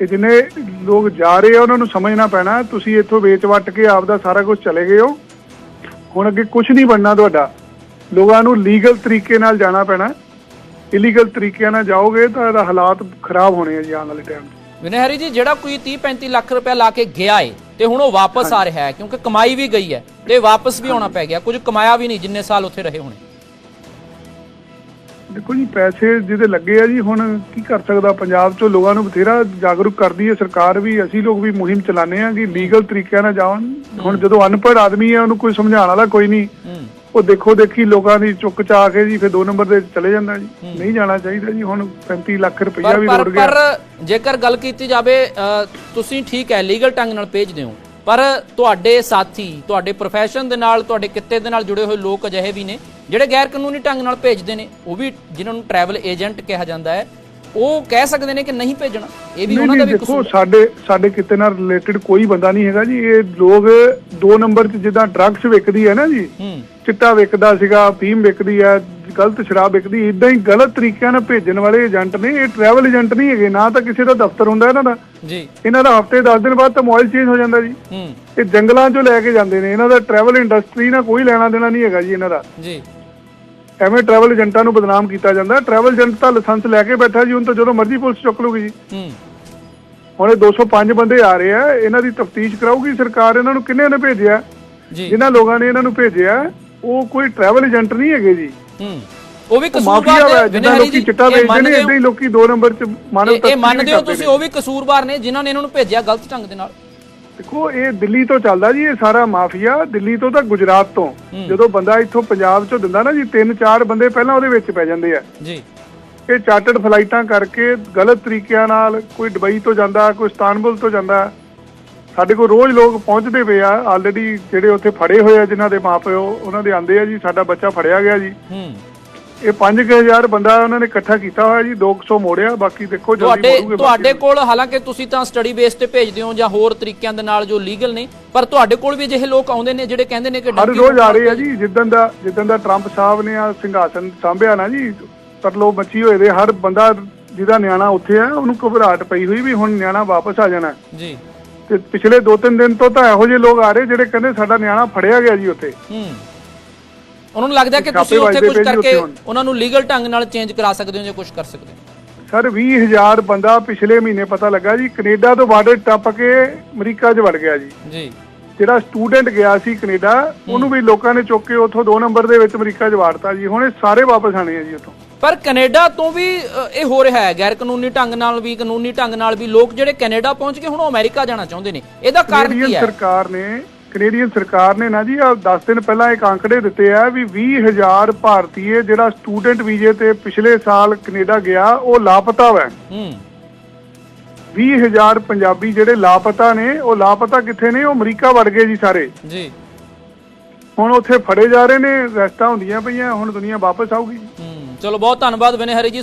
ਇਹ ਜਿੰਨੇ ਲੋਕ ਜਾ ਰਹੇ ਆ ਉਹਨਾਂ ਨੂੰ ਸਮਝਣਾ ਪੈਣਾ ਤੁਸੀਂ ਇੱਥੋਂ ਵੇਚ ਵੱਟ ਕੇ ਆਪਦਾ ਸਾਰਾ ਕੁਝ ਚਲੇ ਗਏ ਹੋ। ਹੁਣ ਅੱਗੇ ਕੁਝ ਨਹੀਂ ਬਣਨਾ ਤੁਹਾਡਾ। ਲੋਕਾਂ ਨੂੰ ਲੀਗਲ ਤਰੀਕੇ ਨਾਲ ਜਾਣਾ ਪੈਣਾ। ਇਲੀਗਲ ਤਰੀਕਿਆਂ ਨਾਲ ਜਾਓਗੇ ਤਾਂ ਇਹਦਾ ਹਾਲਾਤ ਖਰਾਬ ਹੋਣੇ ਆ ਜੀ ਆਉਣ ਵਾਲੇ ਟਾਈਮ 'ਚ। ਵਿਨय ਹਰੀ ਜੀ ਜਿਹੜਾ ਕੋਈ 30 35 ਲੱਖ ਰੁਪਏ ਲਾ ਕੇ ਗਿਆ ਏ ਤੇ ਹੁਣ ਉਹ ਵਾਪਸ ਆ ਰਿਹਾ ਹੈ ਕਿਉਂਕਿ ਕਮਾਈ ਵੀ ਗਈ ਹੈ ਤੇ ਵਾਪਸ ਵੀ ਆਉਣਾ ਪੈ ਗਿਆ ਕੁਝ ਕਮਾਇਆ ਵੀ ਨਹੀਂ ਜਿੰਨੇ ਸਾਲ ਉੱਥੇ ਰਹੇ ਹੋਣੇ। ਦੇਖੋ ਜੀ ਪੈਸੇ ਜਿਹਦੇ ਲੱਗੇ ਆ ਜੀ ਹੁਣ ਕੀ ਕਰ ਸਕਦਾ ਪੰਜਾਬ ਚੋਂ? ਲੋਕਾਂ ਨੂੰ ਬਥੇਰਾ ਜਾਗਰੂਕ ਕਰਦੀ ਹੈ ਸਰਕਾਰ ਵੀ ਅਸੀਂ ਲੋਕ ਵੀ ਮੁਹਿੰਮ ਚਲਾਉਂਦੇ ਆ ਕਿ ਲੀਗਲ ਤਰੀਕਿਆਂ ਨਾਲ ਜਾਣ ਹੁਣ ਜਦੋਂ ਅਨਪੜ੍ਹ ਆਦਮੀ ਹੈ ਉਹਨੂੰ ਕੋਈ ਸਮਝਾਉਣ ਵਾਲਾ ਕੋਈ ਨਹੀਂ। ਉਹ ਦੇਖੋ ਦੇਖੀ ਲੋਕਾਂ ਦੀ ਚੁੱਕ ਚਾ ਕੇ ਜੀ ਫਿਰ ਦੋ ਨੰਬਰ ਦੇ ਚਲੇ ਜਾਂਦਾ ਜੀ। ਨਹੀਂ ਜਾਣਾ ਚਾਹੀਦਾ ਜੀ ਹੁਣ 35 ਲੱਖ ਰੁਪਈਆ ਵੀ ਰੁੜ ਗਿਆ। ਪਰ ਜੇਕਰ ਗੱਲ ਕੀਤੀ ਜਾਵੇ ਤੁਸੀਂ ਠੀਕ ਹੈ ਲੀਗਲ ਢੰਗ ਨਾਲ ਭੇਜਦੇ ਹੋ। ਪਰ ਤੁਹਾਡੇ ਸਾਥੀ ਤੁਹਾਡੇ profession ਦੇ ਨਾਲ ਤੁਹਾਡੇ ਕਿੱਤੇ ਦੇ ਨਾਲ ਜੁੜੇ ਹੋਏ ਲੋਕ ਅਜਿਹੇ ਵੀ ਨੇ ਜਿਹੜੇ ਗੈਰ ਕਾਨੂੰਨੀ ਢੰਗ ਨਾਲ ਭੇਜਦੇ ਨੇ। ਉਹ ਵੀ ਜਿਨ੍ਹਾਂ ਨੂੰ ਟਰੈਵਲ ਏਜੰਟ ਕਿਹਾ ਜਾਂਦਾ ਹੈ। ਉਹ ਕਹਿ ਸਕਦੇ ਨੇ ਕਿ ਨਹੀਂ ਭੇਜਣਾ। ਇਹ ਵੀ ਉਹਨਾਂ ਦਾ ਵੀ ਦੇਖੋ ਕਸੂਰ ਸਾਡੇ ਸਾਡੇ ਕਿਤੇ ਨਾਲ ਰਿਲੇਟਡ ਕੋਈ ਬੰਦਾ ਨਹੀਂ ਹੈਗਾ ਜੀ। ਇਹ ਲੋਕ ਦੋ ਨੰਬਰ 'ਚ ਜਿੱਦਾਂ ਡਰੱਗਸ ਵਿਕਦੀ ਹੈ ਨਾ ਜੀ ਚਿੱਟਾ ਵਿਕਦਾ ਸੀਗਾ ਫੀਮ ਵਿਕਦੀ ਹੈ ਗਲਤ ਸ਼ਰਾਬ ਵਿਕਦੀ ਇਦਾਂ ਹੀ ਗਲਤ ਤਰੀਕਿਆਂ ਨਾਲ ਭੇਜਣ ਵਾਲੇ ਏਜੰਟ ਨੇ। ਇਹ ਟਰੈਵਲ ਏਜੰਟ ਨਹੀਂ ਹੈਗੇ ਨਾ ਤਾਂ ਕਿਸੇ ਦਾ ਦਫ਼ਤਰ ਹੁੰਦਾ ਇਹਨਾਂ ਦਾ। ਜੀ। ਇਹਨਾਂ ਦਾ ਹਫ਼ਤੇ 10 ਦਿਨ ਬਾਅਦ ਤਾਂ ਮੋਬਾਈਲ ਚੇਂਜ ਹੋ ਜਾਂਦਾ ਜੀ। ਹੂੰ। ਇਹ ਜੰਗਲਾਂ 'ਚੋਂ ਲੈ ਕੇ ਜਾਂਦੇ ਨੇ। ਇਹਨਾਂ ਦਾ ਟਰੈਵਲ ਇੰਡਸਟਰੀ ਨਾਲ ਕੋਈ ਲੈਣਾ ਦੇਣਾ ਨਹੀਂ ਹੈਗਾ ਜੀ ਇਹਨਾਂ ਦਾ। ਜੀ। ਐਵੇਂ ਟਰੈਵਲ ਏਜੰਟਾਂ ਨੂੰ ਬਦਨਾਮ ਕੀਤਾ ਜਾਂਦਾ। ਟਰੈਵਲ ਏਜੰਟ ਤਾਂ ਲਾਇਸੈਂਸ ਲੈ ਕੇ ਬੈਠਾ ਜੀ ਹੁਣ ਤਾਂ ਜਦੋਂ ਮਰਜ਼ੀ ਪੁਲਿਸ ਚੁੱਕ ਲੂਗੀ ਜੀ। ਹੂੰ। ਹੁਣ ਇਹ 205 ਬੰਦੇ ਆ ਰਹੇ ਆ ਇਹਨਾਂ ਦੀ ਤਫਤੀਸ਼ ਕਰਾਊਗੀ ਸਰਕਾਰ ਇਹਨਾਂ ਨੂੰ ਕਿੰਨੇ ਨੇ ਭੇਜਿਆ? ਜੀ। ਜਿਨ੍ਹਾਂ ਲੋਕਾਂ ਨੇ ਇਹਨਾਂ ਨੂੰ ਭੇਜਿਆ ਉਹ ਕੋਈ ਟਰੈਵਲ ਏਜੰਟ ਨਹੀਂ ਹੈਗੇ ਜੀ। ਹੂੰ। ਉਹ ਵੀ ਕਸੂਰਵਾਰ ਨੇ ਹਰੀ ਲੋਕੀ ਚਿੱਟਾ ਵੇਚਦੇ ਨੇ ਇਦਾਂ ਹੀ? ਲੋਕੀ ਦੋ ਨੰਬਰ 'ਚ ਮਾਨਵ ਇਹ- ਮੰਨਦੇ ਹੋ ਤੁਸੀਂ। ਉਹ ਵੀ ਕਸੂਰਵਾਰ ਨੇ ਜਿਨ੍ਹਾਂ ਨੇ ਇਹਨਾਂ ਨੂੰ ਭੇਜਿਆ ਗਲਤ ਢੰਗ ਦੇ ਨਾਲ? ਦੇਖੋ ਇਹ ਦਿੱਲੀ ਤੋਂ ਚੱਲਦਾ ਜੀ ਇਹ ਸਾਰਾ ਮਾਫੀਆ। ਦਿੱਲੀ ਤੋਂ ਤਾਂ ਗੁਜਰਾਤ ਤੋਂ। ਜਦੋਂ ਬੰਦਾ ਇੱਥੋਂ ਪੰਜਾਬ 'ਚੋਂ ਦਿੰਦਾ ਨਾ ਜੀ ਤਿੰਨ ਚਾਰ ਬੰਦੇ ਪਹਿਲਾਂ ਉਹਦੇ ਵਿੱਚ ਪੈ ਜਾਂਦੇ ਆ। ਜੀ। ਇਹ ਚਾਰਟਰਡ ਫਲਾਈਟਾਂ ਕਰਕੇ ਗਲਤ ਤਰੀਕਿਆਂ ਨਾਲ ਕੋਈ ਦੁਬਈ ਤੋਂ ਜਾਂਦਾ ਕੋਈ ਇਸਤਾਨਬੁਲ ਤੋਂ ਜਾਂਦਾ। ਸਾਡੇ ਕੋਲ ਰੋਜ਼ ਲੋਕ ਪਹੁੰਚਦੇ ਪਏ ਆ ਆਲਰੇਡੀ ਜਿਹੜੇ ਉੱਥੇ ਫੜੇ ਹੋਏ ਆ ਜਿਨ੍ਹਾਂ ਦੇ ਮਾਪਿਓ ਉਹਨਾਂ ਦੇ ਆਂਦੇ ਆ ਜੀ ਸਾਡਾ ਬੱਚਾ ਫੜਿਆ ਗਿਆ ਜੀ। ਹੂੰ। ਇਹ 5000 ਬੰਦਾ ਉਹਨਾਂ ਨੇ ਇਕੱਠਾ ਕੀਤਾ ਹੋਇਆ ਜੀ 200 ਮੋੜਿਆ ਬਾਕੀ ਦੇਖੋ ਜਲਦੀ ਤੁਹਾਡੇ ਤੁਹਾਡੇ ਕੋਲ ਹਾਲਾਂਕਿ ਤੁਸੀਂ ਤਾਂ ਸਟੱਡੀ ਬੇਸ ਤੇ ਭੇਜਦੇ ਹੋ ਜਾਂ ਹੋਰ ਤਰੀਕਿਆਂ ਦੇ ਨਾਲ ਜੋ ਲੀਗਲ ਨੇ ਪਰ ਤੁਹਾਡੇ ਕੋਲ ਵੀ ਅਜਿਹੇ ਲੋਕ ਆਉਂਦੇ ਨੇ ਜਿਹੜੇ ਕਹਿੰਦੇ ਨੇ ਕਿ ਹਰ ਰੋਜ਼ ਆ ਰਹੇ ਆ ਜੀ ਜਿੱਦਣ ਦਾ ਜਿੱਦਣ ਦਾ ਟਰੰਪ ਸਾਹਿਬ ਨੇ ਆ ਸਿੰਘਾਸਨ ਸਾਂਭਿਆ ਨਾ ਜੀ ਤਰਲੋ ਮੱਚੀ ਹੋਏ ਦੇ ਹਰ ਬੰਦਾ ਜਿਹਦਾ ਨਿਆਣਾ ਉੱਥੇ ਆ ਉਹਨੂੰ ਘਬਰਾਹਟ ਪਈ ਹੋਈ ਵੀ ਹੁਣ ਨਿਆਣਾ ਵਾਪਸ ਆ ਜਾਣਾ ਜੀ। ਤੇ ਪਿਛਲੇ 2-3 ਦਿਨ ਤੋਂ ਤਾਂ ਇਹੋ ਜਿਹੇ ਲੋਕ ਆ ਰਹੇ ਜਿਹੜੇ ਕਹਿੰਦੇ ਸਾਡਾ ਨਿਆਣਾ ਫੜਿਆ ਗਿਆ ਜੀ ਉੱਥੇ। ਹੂੰ। ਉਹਨਾਂ ਨੂੰ ਲੱਗਦਾ ਕਿ ਤੁਸੀਂ ਉੱਥੇ ਕੁਝ ਕਰਕੇ। ਉਹਨਾਂ ਨੂੰ ਲੀਗਲ ਢੰਗ ਨਾਲ ਚੇਂਜ ਕਰਾ ਸਕਦੇ ਹੋ ਜਾਂ ਕੁਝ ਕਰ ਸਕਦੇ ਹੋ? ਸਰ 20000 ਬੰਦਾ ਪਿਛਲੇ ਮਹੀਨੇ ਪਤਾ ਲੱਗਾ ਜੀ ਕੈਨੇਡਾ ਤੋਂ ਬਾਰਡਰ ਟੱਪ ਕੇ ਅਮਰੀਕਾ 'ਚ ਵੜ ਗਿਆ ਜੀ। ਜੀ। ਜਿਹੜਾ ਸਟੂਡੈਂਟ ਗਿਆ ਸੀ ਕੈਨੇਡਾ ਉਹਨੂੰ ਵੀ ਲੋਕਾਂ ਨੇ ਚੁੱਕ ਕੇ ਉੱਥੋਂ 2 ਨੰਬਰ ਦੇ ਵਿੱਚ ਅਮਰੀਕਾ 'ਚ ਵਾੜਤਾ ਜੀ। ਹੁਣ ਇਹ ਸਾਰੇ ਵਾਪਸ ਆਣੇ ਆ ਜੀ ਉੱਥੋਂ। ਪਰ ਕੈਨੇਡਾ ਤੋਂ ਵੀ ਇਹ ਹੋ ਰਿਹਾ ਹੈ ਗੈਰ ਕਾਨੂੰਨੀ ਢੰਗ ਨਾਲ ਵੀ ਕਾਨੂੰਨੀ ਢੰਗ ਨਾਲ ਵੀ ਲੋਕ ਜਿਹੜੇ ਕੈਨੇਡਾ ਪਹੁੰਚ ਕੇ ਹੁਣ ਉਹ ਅਮਰੀਕਾ ਜਾਣਾ ਚਾਹੁੰਦੇ ਨੇ। ਇਹਦਾ ਕਾਰਨ ਕੀ ਹੈ? ਸਰਕਾਰ ਨੇ ਕੈਨੇਡੀਅਨ ਸਰਕਾਰ ਨੇ ਨਾ ਜੀ ਆ 10 ਦਿਨ ਪਹਿਲਾਂ ਇੱਕ ਅੰਕੜੇ ਦਿੱਤੇ ਆ ਵੀ 20000 ਭਾਰਤੀਏ ਜਿਹੜਾ ਸਟੂਡੈਂਟ ਵੀਜ਼ੇ ਤੇ ਪਿਛਲੇ ਸਾਲ ਕੈਨੇਡਾ ਗਿਆ ਉਹ ਲਾਪਤਾ ਹੈ। ਹੂੰ 20000 ਪੰਜਾਬੀ ਜਿਹੜੇ ਲਾਪਤਾ ਨੇ ਉਹ ਲਾਪਤਾ ਕਿੱਥੇ ਨੇ? ਉਹ ਅਮਰੀਕਾ ਵੜ ਗਏ ਜੀ ਸਾਰੇ। ਜੀ। ਹੁਣ ਉੱਥੇ ਫੜੇ ਜਾ ਰਹੇ ਨੇ ਰੈਸਟਾਂ ਹੁੰਦੀਆਂ ਪਈਆਂ ਹੁਣ ਦੁਨੀਆ ਵਾਪਸ ਆਊਗੀ ਹੂੰ ਚਲੋ ਬਹੁਤ ਧੰਨਵਾਦ ਵਿਨੇ ਹਰੀ ਜੀ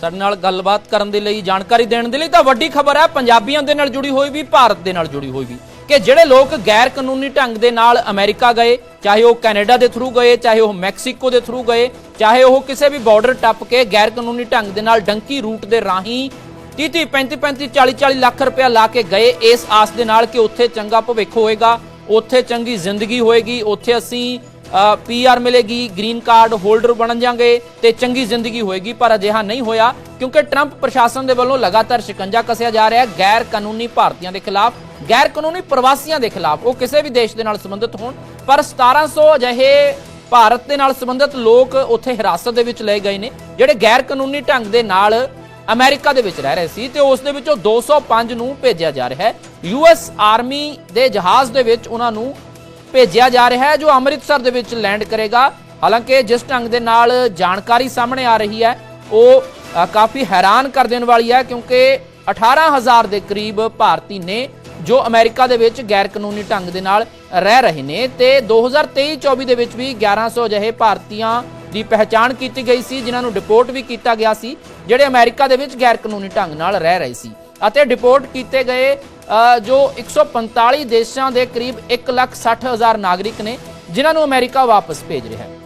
ਸਾਡੇ ਨਾਲ ਗੱਲਬਾਤ ਕਰਨ ਦੇ ਲਈ ਜਾਣਕਾਰੀ ਦੇਣ ਦੇ ਲਈ। ਤਾਂ ਵੱਡੀ ਖਬਰ ਹੈ ਪੰਜਾਬੀਆਂ ਦੇ ਨਾਲ ਜੁੜੀ ਹੋਈ ਵੀ ਭਾਰਤ ਦੇ ਨਾਲ ਜੁੜੀ ਹੋਈ ਵੀ। ਕਿ ਜਿਹੜੇ ਲੋਕ ਗੈਰ ਕਾਨੂੰਨੀ ਢੰਗ ਦੇ ਨਾਲ ਅਮਰੀਕਾ ਗਏ, ਚਾਹੇ ਉਹ ਕੈਨੇਡਾ ਦੇ ਥਰੂ ਗਏ, ਚਾਹੇ ਉਹ ਮੈਕਸੀਕੋ ਦੇ ਥਰੂ ਗਏ, ਚਾਹੇ ਉਹ ਕਿਸੇ ਵੀ ਬਾਰਡਰ ਟੱਪ ਕੇ ਗੈਰ ਕਾਨੂੰਨੀ ਢੰਗ ਦੇ ਨਾਲ ਡੰਕੀ ਰੂਟ ਦੇ ਰਾਹੀਂ 30 30 35 35 40 40 ਲੱਖ ਰੁਪਇਆ ਲਾ ਕੇ ਗਏ, ਇਸ ਆਸ ਦੇ ਨਾਲ ਕਿ ਉੱਥੇ ਚੰਗਾ ਭਵਿੱਖ ਹੋਏਗਾ, ਉੱਥੇ ਚੰਗੀ ਜ਼ਿੰਦਗੀ ਹੋਏਗੀ, ਉੱਥੇ ਅਸੀਂ ਪੀਆਰ ਮਿਲੇਗੀ ਗ੍ਰੀਨ ਕਾਰਡ ਹੋਲਡਰ ਬਣ ਜਾਾਂਗੇ ਤੇ ਚੰਗੀ ਜ਼ਿੰਦਗੀ ਹੋਏਗੀ, ਪਰ ਅਜਿਹਾ ਨਹੀਂ ਹੋਇਆ, ਕਿਉਂਕਿ ਟਰੰਪ ਪ੍ਰਸ਼ਾਸਨ ਦੇ ਵੱਲੋਂ ਲਗਾਤਾਰ ਸ਼ਿਕੰਜਾ ਕੱਸਿਆ ਜਾ ਰਿਹਾ ਹੈ, ਗੈਰ ਕਾਨੂੰਨੀ ਭਾਰਤੀਆਂ ਦੇ ਖਿਲਾਫ। ਗੈਰ ਕਾਨੂੰਨੀ ਪ੍ਰਵਾਸੀਆਂ ਦੇ ਖਿਲਾਫ। ਉਹ ਕਿਸੇ ਵੀ ਦੇਸ਼ ਦੇ ਨਾਲ ਸੰਬੰਧਿਤ ਹੋਣ, ਪਰ 1700 ਅਜਿਹੇ ਭਾਰਤ ਦੇ ਨਾਲ ਸੰਬੰਧਿਤ ਲੋਕ ਉੱਥੇ ਹਿਰਾਸਤ ਦੇ ਵਿੱਚ ਲਏ ਗਏ ਨੇ, ਜਿਹੜੇ ਗੈਰ ਕਾਨੂੰਨੀ ਢੰਗ ਦੇ ਨਾਲ ਅਮਰੀਕਾ ਦੇ ਵਿੱਚ ਰਹਿ ਰਹੇ ਸੀ ਤੇ ਉਸ ਦੇ ਵਿੱਚੋਂ 205 ਨੂੰ ਭੇਜਿਆ ਜਾ ਰਿਹਾ ਹੈ। ਯੂਐਸ ਆਰਮੀ ਦੇ ਜਹਾਜ਼ ਦੇ ਵਿੱਚ ਉਹਨਾਂ ਨੂੰ ਭੇਜਿਆ ਜਾ ਰਿਹਾ ਹੈ, ਜੋ ਅੰਮ੍ਰਿਤਸਰ ਦੇ ਵਿੱਚ ਲੈਂਡ ਕਰੇਗਾ। ਹਾਲਾਂਕਿ ਜਿਸ ਢੰਗ ਦੇ ਨਾਲ ਜਾਣਕਾਰੀ ਸਾਹਮਣੇ ਆ ਰਹੀ ਹੈ, ਉਹ ਕਾਫੀ ਹੈਰਾਨ ਕਰ ਦੇਣ ਵਾਲੀ ਹੈ, ਕਿਉਂਕਿ 18000 ਦੇ ਕਰੀਬ ਭਾਰਤੀ ਨੇ ਜੋ ਅਮਰੀਕਾ ਦੇ ਵਿੱਚ ਗੈਰ ਕਾਨੂੰਨੀ ਢੰਗ ਦੇ ਨਾਲ ਰਹਿ ਰਹੇ ਨੇ ਤੇ 2023-24 ਦੇ ਵਿੱਚ ਵੀ 1100 ਅਜਿਹੇ ਭਾਰਤੀਆਂ ਦੀ ਪਹਿਚਾਣ ਕੀਤੀ ਗਈ ਸੀ ਜਿਨ੍ਹਾਂ ਨੂੰ ਡਿਪੋਰਟ ਵੀ ਕੀਤਾ ਗਿਆ ਸੀ ਜਿਹੜੇ ਅਮਰੀਕਾ ਦੇ ਵਿੱਚ ਗੈਰ ਕਾਨੂੰਨੀ ਢੰਗ ਨਾਲ ਰਹਿ ਰਹੇ ਸੀ। ਅਤੇ ਡਿਪੋਰਟ ਕੀਤੇ ਗਏ ਅ, ਜੋ 145 ਦੇਸ਼ਾਂ ਦੇ ਕਰੀਬ 160000 ਨਾਗਰਿਕ ਨੇ ਜਿਨ੍ਹਾਂ ਨੂੰ ਅਮਰੀਕਾ ਵਾਪਸ ਭੇਜ ਰਿਹਾ ਹੈ।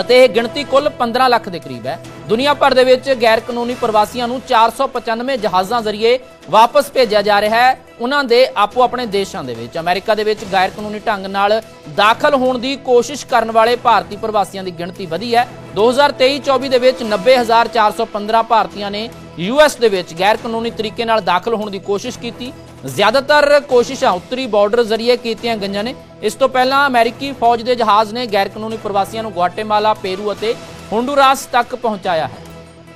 ਅਤੇ ਇਹ ਗਿਣਤੀ ਕੁੱਲ 15 ਲੱਖ ਦੇ ਕਰੀਬ ਹੈ। ਦੁਨੀਆ ਭਰ ਦੇ ਵਿੱਚ ਗੈਰ ਕਾਨੂੰਨੀ ਪ੍ਰਵਾਸੀਆਂ ਨੂੰ 495 ਜਹਾਜ਼ਾਂ ਜ਼ਰੀਏ ਵਾਪਸ ਭੇਜਿਆ ਜਾ ਰਿਹਾ ਹੈ। ਉਹਨਾਂ ਦੇ ਆਪੋ ਆਪਣੇ ਦੇਸ਼ਾਂ ਦੇ ਵਿੱਚ, ਅਮਰੀਕਾ ਦੇ ਵਿੱਚ ਗੈਰ ਕਾਨੂੰਨੀ ਢੰਗ ਨਾਲ ਦਾਖਲ ਹੋਣ ਦੀ ਕੋਸ਼ਿਸ਼ ਕਰਨ ਵਾਲੇ ਭਾਰਤੀ ਪ੍ਰਵਾਸੀਆਂ ਦੀ ਗਿਣਤੀ ਵਧੀ ਹੈ। 2023-24 ਦੇ ਵਿੱਚ 90415 ਭਾਰਤੀਆਂ ਨੇ ਯੂਐਸ ਦੇ ਵਿੱਚ ਗੈਰ ਕਾਨੂੰਨੀ ਤਰੀਕੇ ਨਾਲ ਦਾਖਲ ਹੋਣ ਦੀ ਕੋਸ਼ਿਸ਼ ਕੀਤੀ। ਜ਼ਿਆਦਾਤਰ ਕੋਸ਼ਿਸ਼ਾਂ ਉੱਤਰੀ ਬਾਰਡਰ ਜ਼ਰੀਏ ਕੀਤੀਆਂ ਗਈਆਂ ਨੇ। ਇਸ ਤੋਂ ਪਹਿਲਾਂ ਅਮਰੀਕੀ ਫੌਜ ਦੇ ਜਹਾਜ਼ ਨੇ ਗੈਰ ਕਾਨੂੰਨੀ ਪ੍ਰਵਾਸੀਆਂ ਨੂੰ ਗੁਆਟੇਮਾਲਾ ਪੇਰੂ ਅਤੇ ਹੋਂਡੂਰਾਸ ਤੱਕ ਪਹੁੰਚਾਇਆ ਹੈ।